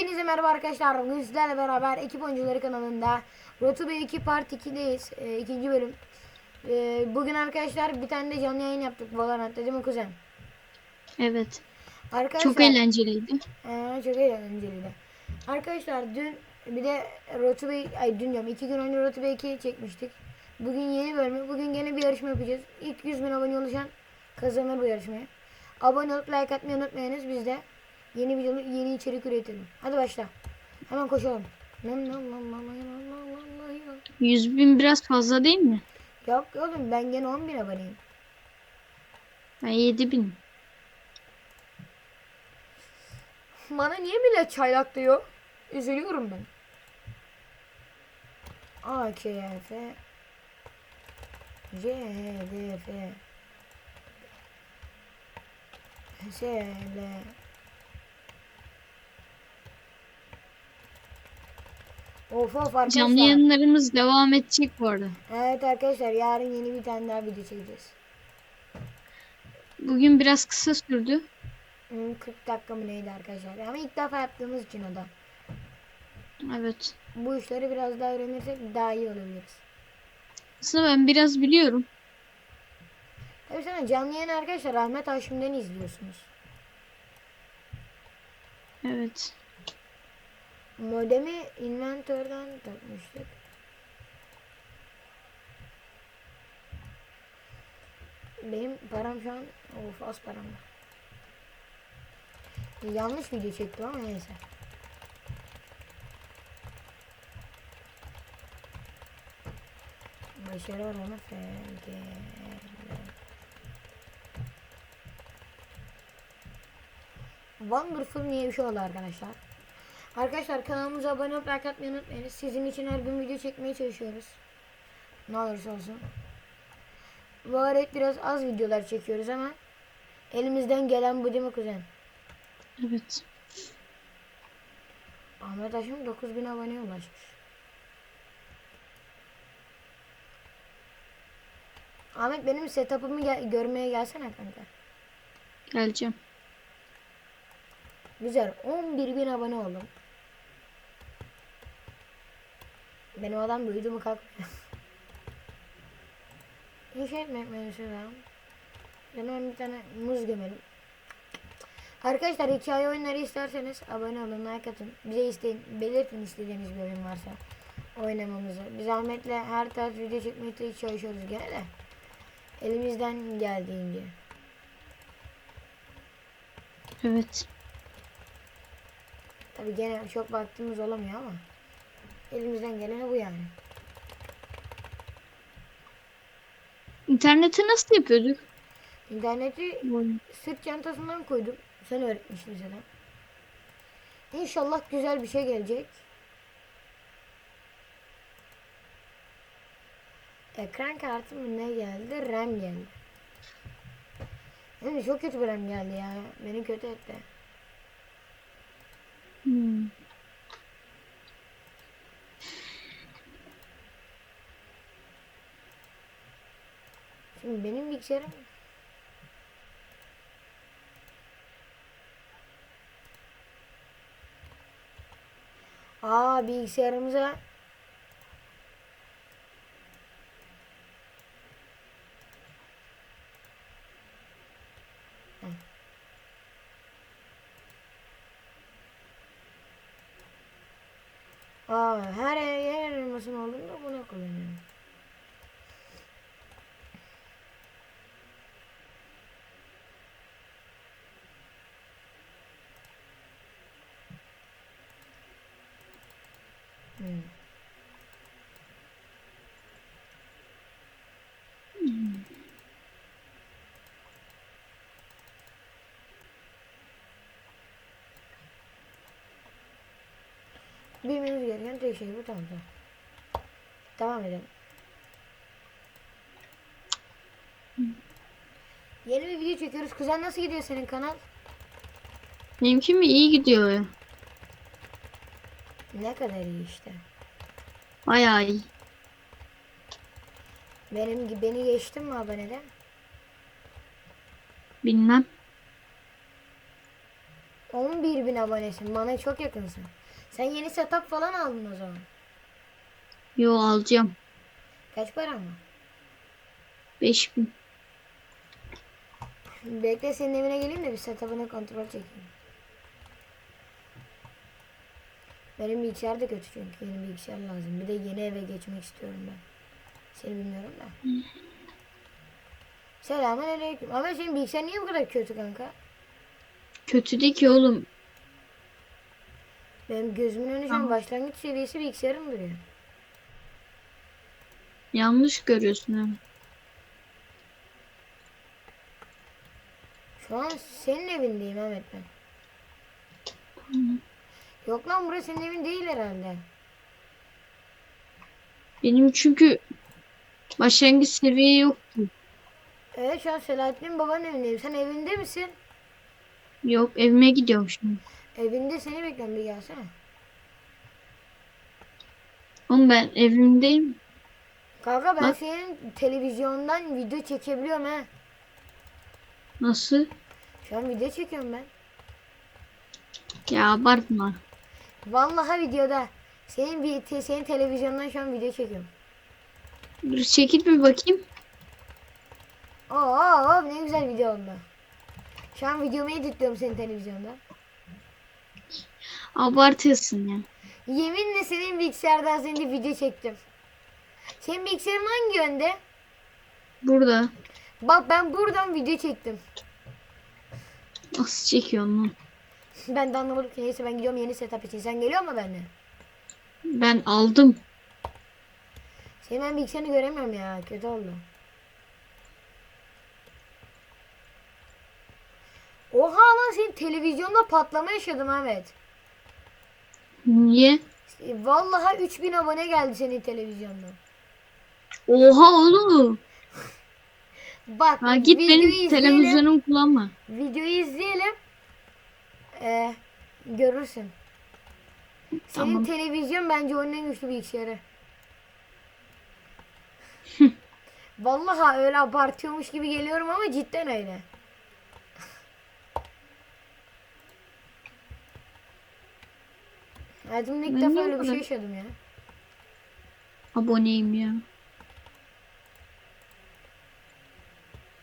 Hepinize merhaba arkadaşlar. Bugün sizlerle beraber ekip oyuncuları kanalında Rotube 2 Part 2'deyiz. Ee, ikinci bölüm. Ee, bugün arkadaşlar bir tane de canlı yayın yaptık Valorant'ta değil mi kuzen? Evet. Arkadaşlar, Çok eğlenceliydi. Ee, çok eğlenceliydi. Arkadaşlar dün bir de Rotube, ay dün diyorum iki gün önce Rotube 2 çekmiştik. Bugün yeni bölümü. Bugün gene bir yarışma yapacağız. İlk 100 bin abone oluşan kazanır bu yarışmayı. Abone olup like atmayı unutmayınız. Biz de Yeni videolu yeni içerik üretelim. Hadi başla. Hemen koşalım. 100 bin biraz fazla değil mi? Yok oğlum ben gene 10 bin aboneyim. Ben 7 bin. Bana niye millet çaylak diyor? Üzülüyorum ben. A, K, F, C, H, D, F, S, L, Of of arkadaşlar. Canlı yayınlarımız devam edecek bu arada. Evet arkadaşlar yarın yeni bir tane daha video çekeceğiz. Bugün biraz kısa sürdü. Hmm, 40 dakika mı neydi arkadaşlar? Ama ilk defa yaptığımız için o da. Evet. Bu işleri biraz daha öğrenirsek daha iyi olabiliriz. Aslında ben biraz biliyorum. Tabii sana canlı yayın arkadaşlar Ahmet Haşim'den izliyorsunuz. Evet. Modemi inventörden takmıştık. Benim param şu an of az param var. Yanlış video çektim ama neyse. Başarı oranı FG. Wonderful diye bir şey oldu arkadaşlar. Arkadaşlar kanalımıza abone olup like atmayı unutmayınız. Sizin için her gün video çekmeye çalışıyoruz. Ne olursa olsun. Bu ara biraz az videolar çekiyoruz ama elimizden gelen bu değil mi kuzen? Evet. Ahmet Haşim 9000 aboneye ulaşmış. Ahmet benim setup'ımı gel- görmeye gelsene kanka. Geleceğim. Güzel. 11.000 abone oldum. Benim adam duydu mu kalkmıyor. İnşa etmek mesela. Ben hemen bir tane muz gömelim. Arkadaşlar hikaye oyunları isterseniz abone olun, like atın. Bize isteyin, belirtin istediğiniz bir oyun varsa oynamamızı. Biz Ahmet'le her tarz video çekmeye de çalışıyoruz gene de. Elimizden geldiğince. Evet. Tabi gene çok vaktimiz olamıyor ama elimizden geleni bu yani. İnterneti nasıl yapıyorduk? İnterneti sırt çantasından koydum. Sen öğretmiştin sana. İnşallah güzel bir şey gelecek. Ekran kartı mı ne geldi? RAM geldi. Yani çok kötü bir RAM geldi ya. Beni kötü etti. Hmm. Benim bilgisayarım Aa bilgisayarımıza. Aa her yer elmasın olduğunda buna kullanıyorum. Hmm. Bilmemiz gereken tek şey bu tamam. Devam edelim. Yeni bir video çekiyoruz. Kuzen nasıl gidiyor senin kanal? Benimki mi iyi gidiyor? Ne kadar iyi işte. Bayağı iyi. Benim gibi beni geçtin mi abonede? Bilmem. 11 bin abonesin. Bana çok yakınsın. Sen yeni setup falan aldın o zaman. Yo alacağım. Kaç paran var? 5000. Bekle senin evine geleyim de bir setup'ını kontrol çekeyim. Benim bilgisayar da kötü çünkü yeni bilgisayar lazım. Bir de yeni eve geçmek istiyorum ben. Seni bilmiyorum da. Selamun aleyküm. Ama senin bilgisayar niye bu kadar kötü kanka? Kötü değil ki oğlum. Benim gözümün önü şu an Tamam. başlangıç seviyesi bilgisayarım duruyor. Yanlış görüyorsun. Şu an senin evindeyim Ahmet ben. Yok lan burası senin evin değil herhalde. Benim çünkü başlangıç seviye yoktu. Evet şu an Selahattin babanın evindeyim. Sen evinde misin? Yok evime gidiyorum şimdi. Evinde seni bekliyorum bir gelsene. Oğlum ben evimdeyim. Kanka ben Bak. senin televizyondan video çekebiliyorum ha. Nasıl? Şu an video çekiyorum ben. Ya abartma. Vallahi videoda. Senin bir te- senin televizyondan şu an video çekiyorum. Dur çekil bir bakayım. Oo, oo, ne güzel video oldu. Şu an videomu editliyorum senin televizyonda. Abartıyorsun ya. Yeminle senin bilgisayardan seni de video çektim. Senin bilgisayarın hangi yönde? Burada. Bak ben buradan video çektim. Nasıl çekiyorsun lan? Ben de anlamadım ki neyse ben gidiyorum yeni setup için. Sen geliyor mu benimle? Ben aldım. Senin ben bilgisayarını göremiyorum ya. Kötü oldu. Oha lan senin televizyonda patlama yaşadım Ahmet. Niye? Vallahi 3000 abone geldi senin televizyondan. Oha oğlum. Bak Ha git videoyu benim izleyelim. televizyonumu kullanma. Videoyu izleyelim. Ee, görürsün. Senin Tamam. televizyon bence onun en güçlü bilgisayarı. Vallahi öyle abartıyormuş gibi geliyorum ama cidden öyle. Hayatımda ilk Ben defa niye öyle bir şey bunu- yaşadım ya. Aboneyim ya.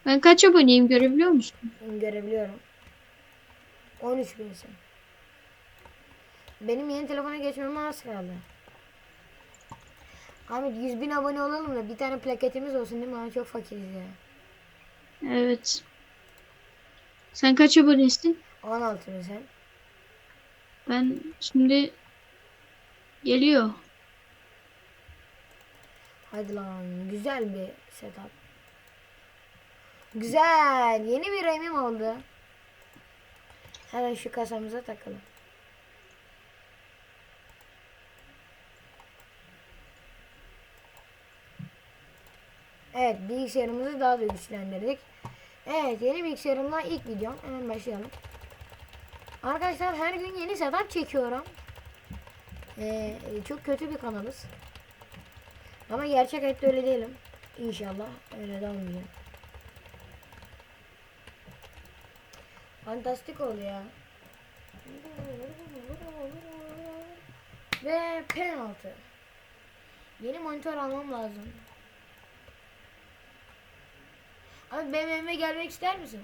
Ben kaç aboneyim görebiliyor musun? Görebiliyorum. 13 binsin. Benim yeni telefona geçmeme az kaldı. Ahmet 100 bin abone olalım da bir tane plaketimiz olsun değil mi? Ama çok fakiriz ya. Evet. Sen kaç abonesin? 16 bin sen. Ben şimdi geliyor. Hadi lan güzel bir setup. Güzel. Yeni bir remim oldu. Hemen şu kasamıza takalım. Evet bilgisayarımızı daha da güçlendirdik. Evet yeni bilgisayarımla ilk videom. Hemen başlayalım. Arkadaşlar her gün yeni setup çekiyorum. Ee, çok kötü bir kanalız. Ama gerçek hayatta öyle değilim. İnşallah öyle de olmayacak. Fantastik oldu ya. Ve penaltı. Yeni monitör almam lazım. Abi benim evime gelmek ister misin?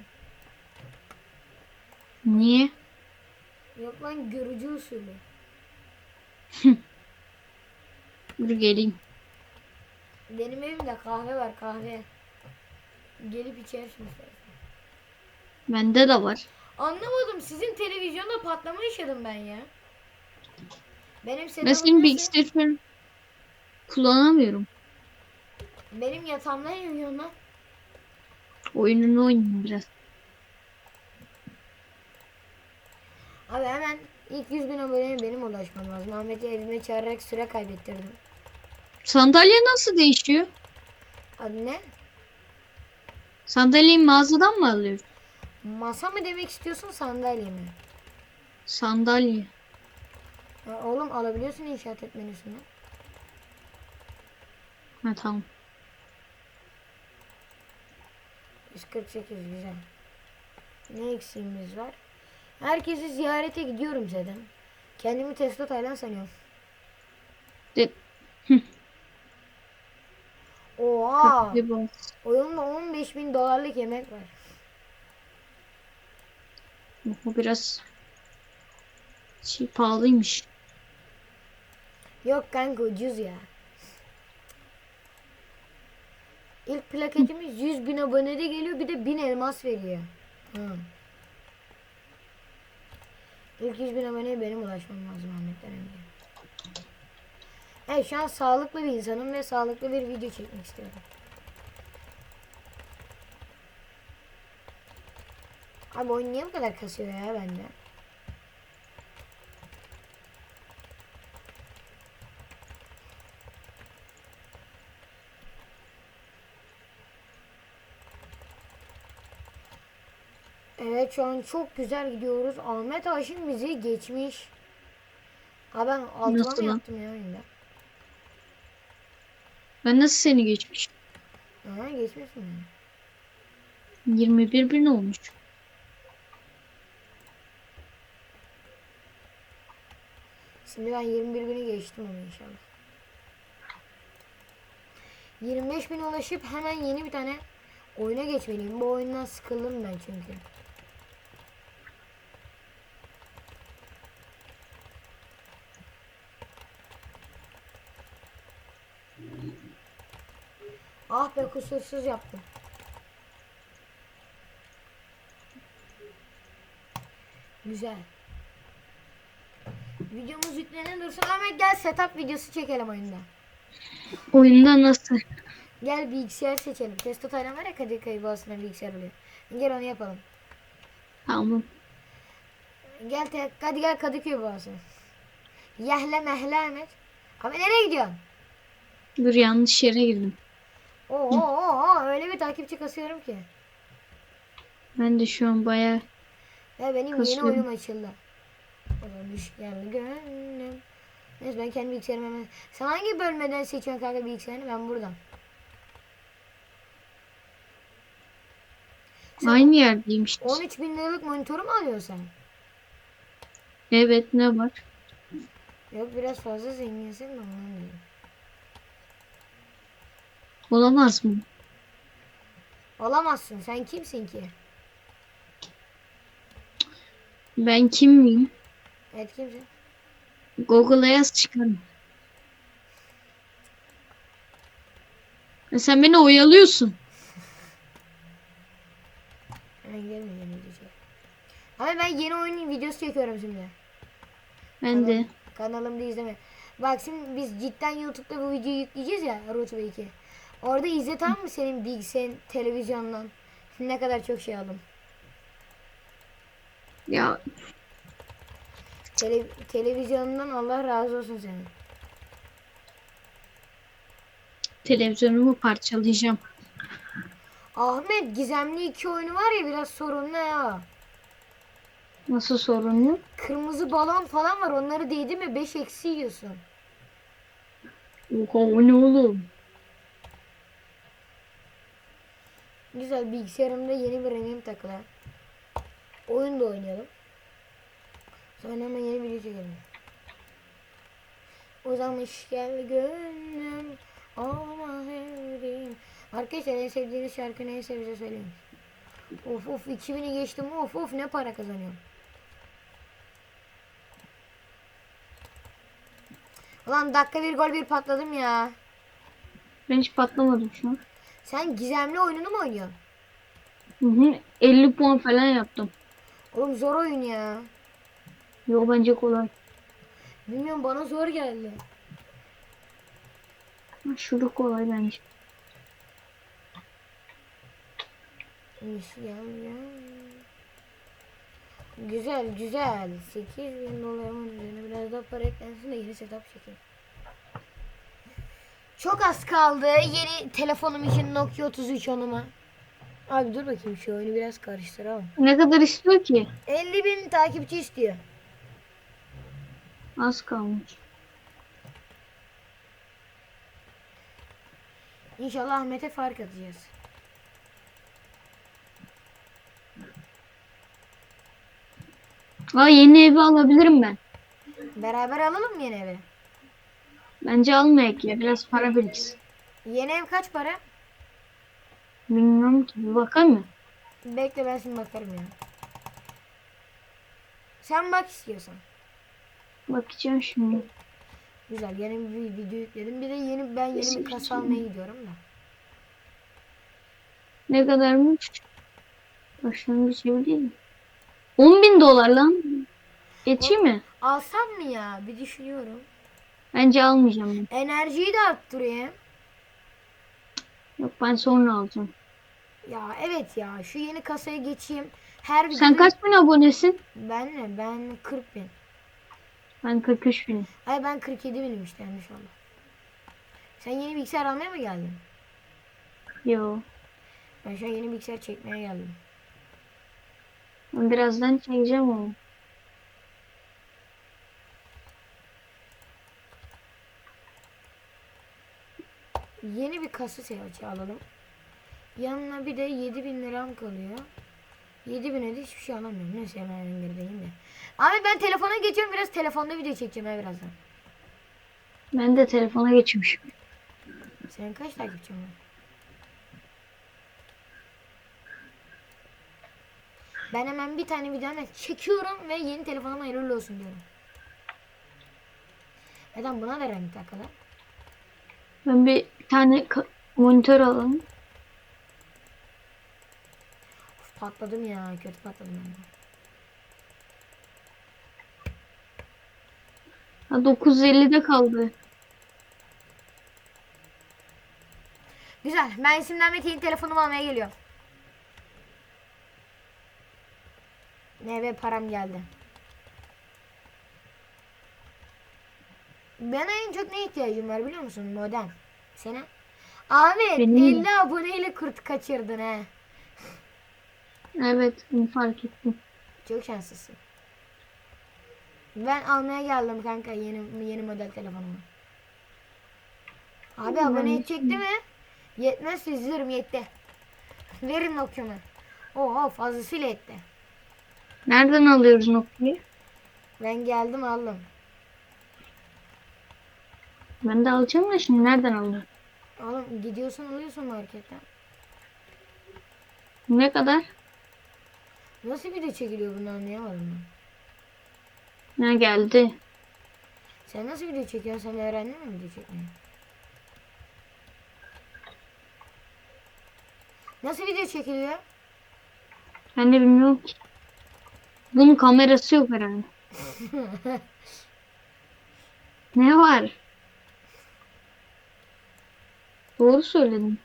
Niye? Yok lan görücü usulü. Dur geleyim. Benim evimde kahve var kahve. Gelip içersin istersen. Bende de var. Anlamadım. Sizin televizyonda patlama yaşadım ben ya. Benim Ben senin nasıl? bilgisayarı falan kullanamıyorum. Benim yatağımdan yürüyorsun lan. Oyununu oynayayım biraz. Abi hemen ilk 100 bin aboneye benim ulaşmam lazım. Ahmet'i evime çağırarak süre kaybettirdim. Sandalye nasıl değişiyor? Adı ne? Sandalyeyi mağazadan mı alıyorsun? Masa mı demek istiyorsun sandalye mi? Sandalye. Ha, oğlum alabiliyorsun inşaat et menüsünden. Ha tamam. 148 güzel. Ne eksiğimiz var? Herkesi ziyarete gidiyorum zaten. Kendimi Tesla Taylan sanıyorum. De, Oha! bir boss. Oyunda 15 bin dolarlık yemek var. Bu biraz şey pahalıymış. Yok kanka ucuz ya. İlk plaketimiz 100 bin abonede geliyor bir de 1000 elmas veriyor. Hı. İlk 100 bin aboneye benim ulaşmam lazım Ahmet'ten önce. Evet şu an sağlıklı bir insanım ve sağlıklı bir video çekmek istiyorum. Abi oyun niye bu kadar kasıyor ya bende? Evet şu an çok güzel gidiyoruz. Ahmet Haşim bizi geçmiş. Ha ben altıma mı yaptım ya oyunda? Ben nasıl seni geçmiş? Ha geçmiş mi? 21 bin olmuş. Şimdi ben 21 bini geçtim onu inşallah. 25 bin ulaşıp hemen yeni bir tane oyuna geçmeliyim. Bu oyundan sıkıldım ben çünkü. Ah be kusursuz yaptım. Güzel. Videomuz yüklenen dursun. Ahmet gel setup videosu çekelim oyunda. Oyunda nasıl? Gel bilgisayar seçelim. Testo Taylan var ya Kadıköy Boğazı'nda bilgisayar oluyor. Gel onu yapalım. Tamam. Gel te hadi gel Kadıköy Boğazı'na. Yehle mehle Ahmet. Abi nereye gidiyorsun? Dur yanlış yere girdim. Oo, oo, oo, öyle bir takipçi kasıyorum ki. Ben de şu an bayağı Ve benim yeni Kasıyorum. oyunum açıldı. O zaman düş geldi gönlüm. Neyse ben kendi bilgisayarımı hemen... Sen hangi bölmeden seçiyorsun kanka bilgisayarını? Ben buradan. Sen aynı yerdeymiş. 13 bin liralık monitörü mü alıyorsun? Evet ne var? Yok biraz fazla zenginsin de ondan diyorum. Olamaz mı? Olamazsın. Sen kimsin ki? Ben kim miyim? Evet kimsin? Google'a yaz çıkarım. E sen beni oyalıyorsun. Ben gelme yeni video. Ama ben yeni oyunun videosu çekiyorum şimdi. Ben de. Kanalımda izleme. Bak şimdi biz cidden YouTube'da bu videoyu yükleyeceğiz ya Roach Bey'ki. Orada izle tamam mı senin bilgisayarın, televizyondan? Ne kadar çok şey aldım. Ya Tele, televizyondan Allah razı olsun senin. televizyonumu parçalayacağım. Ahmet gizemli iki oyunu var ya biraz sorunlu ya. Nasıl sorunlu? Kırmızı balon falan var onları değdi mi 5 eksi yiyorsun. Oha o ne oğlum? Güzel bilgisayarımda yeni bir rengim takılı. Oyun da oynayalım. Sonra hemen yeni video çekelim. Uzamış gel gönlüm ama evrim. Arkadaşlar en sevdiğiniz şarkı neyse bize söyleyin. Of of 2000'i geçtim of of ne para kazanıyorum. Ulan dakika bir gol bir patladım ya. Ben hiç patlamadım şu an. Sen gizemli oyununu mu oynuyorsun? Hı hı, 50 puan falan yaptım. Oğlum zor oyun ya. Yo bence kolay. Bilmiyorum bana zor geldi. Şurada kolay bence. İsyan ya. Güzel güzel. 8 bin dolarımın üzerine biraz daha para eklensin de yeni setup çekeyim. Çok az kaldı yeni telefonum için Nokia 33 onuma. Abi dur bakayım şu oyunu biraz karıştıralım. Ne kadar istiyor ki? 50 bin takipçi istiyor. Az kalmış. İnşallah Ahmet'e fark atacağız. Aa yeni evi alabilirim ben. Beraber alalım mı yeni evi? Bence almayak ya. Biraz para biriksin. Yeni ev kaç para? Bilmiyorum ki. Bir bakar mı? Bekle ben şimdi bakarım ya. Sen bak istiyorsan. Bakacağım şimdi. Güzel yeni bir video yükledim. Bir de yeni ben yeni bir kasa almaya gidiyorum da. Ne kadarmış? Başlangıç evi değil mi? 10 bin dolar lan. Geçeyim mi? Alsam mı ya? Bir düşünüyorum. Bence almayacağım ben. Enerjiyi de arttırayım. Yok ben sonra alacağım. Ya evet ya şu yeni kasaya geçeyim. Her Sen kaç bin abonesin? Ben ne? Ben 40 bin. Ben 43 bin. Ay ben 47 binim işte yanlış oldu. Sen yeni bilgisayar almaya mı geldin? Yo. Ben şu an yeni bilgisayar çekmeye geldim. Birazdan çekeceğim onu. Yeni bir kasa alalım. Yanına bir de 7000 liram kalıyor. 7000'e de hiçbir şey alamıyorum. Neyse hemen indirdeyim de. Abi ben telefona geçiyorum. Biraz telefonda video çekeceğim ha birazdan. Ben de telefona geçmişim. Senin kaç takipçin var? Ben hemen bir tane video hemen çekiyorum ve yeni telefonuma hayırlı olsun diyorum. Neden buna da renk takalım? Ben bir tane monitör alalım. Of, patladım ya. Kötü patladım ben de. Ha 950'de kaldı. Güzel. Ben şimdi Ahmet yeni telefonumu almaya geliyorum. Ne ve param geldi. Bana en çok ne ihtiyacım var biliyor musun? Modem. Sene. Ahmet Benim 50 aboneyle kurt kaçırdın he. Evet bunu fark ettim. Çok şanslısın. Ben almaya geldim kanka yeni yeni model telefonumu. Abi Ben abone de edecekti mi? Yetmez izlerim yetti. Verin Nokia'mı. Oha fazlasıyla etti. Nereden alıyoruz Nokia'yı? Ben geldim aldım. Ben de alacağım da şimdi nereden alıyorum? Oğlum gidiyorsun alıyorsun marketten. Ne kadar? Nasıl video çekiliyor bunu anlayamadım ben. Ne geldi? Sen nasıl video çekiyorsun? Sen öğrendin mi video çekmeyi? Nasıl video çekiliyor? Ben de bilmiyorum ki. Bunun kamerası yok herhalde. ne var? Doğru söyledin.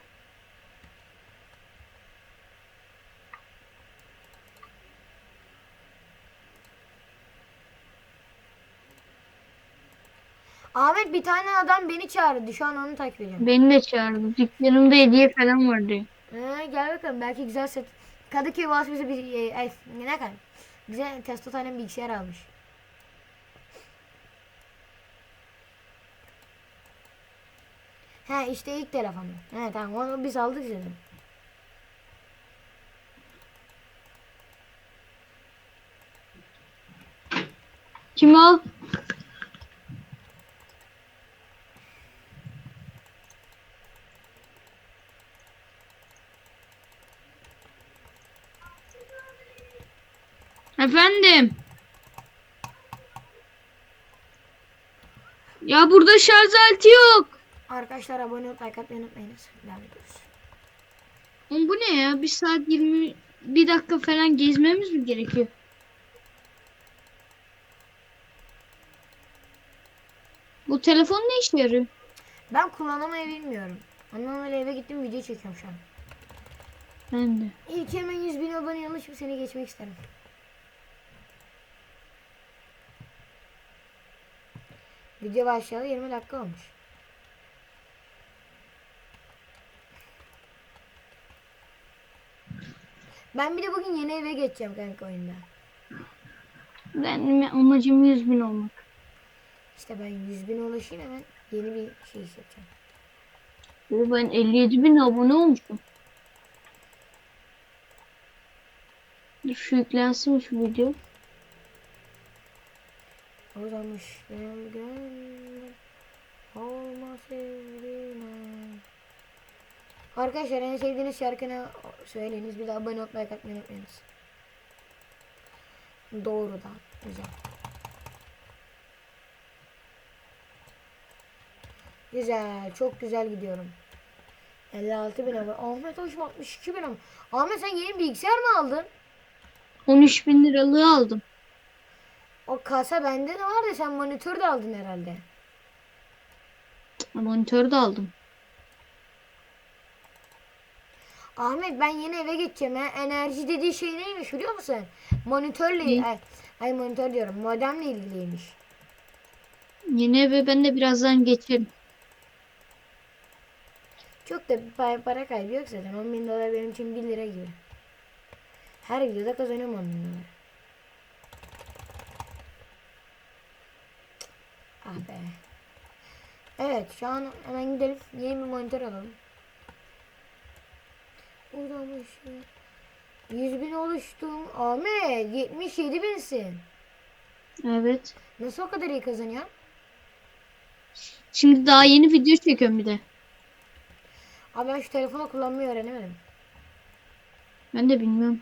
Ahmet bir tane adam beni çağırdı. Şu an onu takip ediyorum. Beni de çağırdı. Dükkanımda hediye falan var diyor. Ee, gel bakalım belki güzel set. Kadıköy Boğaz bize bir e, ay, ne kadar? Güzel testo tane bilgisayar almış. He işte ilk telefonu. He tamam onu biz aldık dedim. Kim o? Efendim. Ya burada şarj aleti yok. Arkadaşlar abone olup like atmayı unutmayınız. Devam ediyoruz. Oğlum bu ne ya? Bir saat 20 bir dakika falan gezmemiz mi gerekiyor? Bu telefon ne işe yarıyor? Ben kullanamayı bilmiyorum. Öyle eve gittim video çekiyorum şu an. Ben de. İlk hemen 100 bin abone yanlış seni geçmek isterim. Video başlayalı 20 dakika olmuş. Ben bir de bugün yeni eve geçeceğim kanka oyunda. Benim amacım 100 bin olmak. İşte ben 100 bin ulaşayım hemen yeni bir şey yapacağım. Oo, ben 57 bin abone olmuşum. Dur şu yüklensin şu video. Uzamış gölgen olma sevdiğine. Arkadaşlar en sevdiğiniz şarkını söyleyiniz. Bir de abone olup like atmayı unutmayınız. Doğru da. Güzel. Güzel. Çok güzel gidiyorum. 56 bin abone. Ahmet hoşum 62 bin abone. Ahmet sen yeni bilgisayar mı aldın? 13 bin liralığı aldım. O kasa bende de var da sen monitör de aldın herhalde. Monitörü de aldım. Ahmet ben yeni eve geçeceğim ha. Enerji dediği şey neymiş biliyor musun? Monitörle Ne? ay, ay monitör diyorum. Modemle ilgiliymiş. Yeni eve ben de birazdan geçerim. Çok da bir pa- para kaybı yok zaten. 10 bin dolar benim için 1 lira gibi. Her videoda kazanıyorum 10 bin dolar. Ah be. Evet şu an hemen gidelim. Yeni bir monitör alalım. Buradanmış. 100 bin oluştum. Ahmet 77 binsin. Evet. Nasıl o kadar iyi kazanıyor? Şimdi daha yeni video çekiyorum bir de. Abi ben şu telefonu kullanmayı öğrenemedim. Ben de bilmiyorum.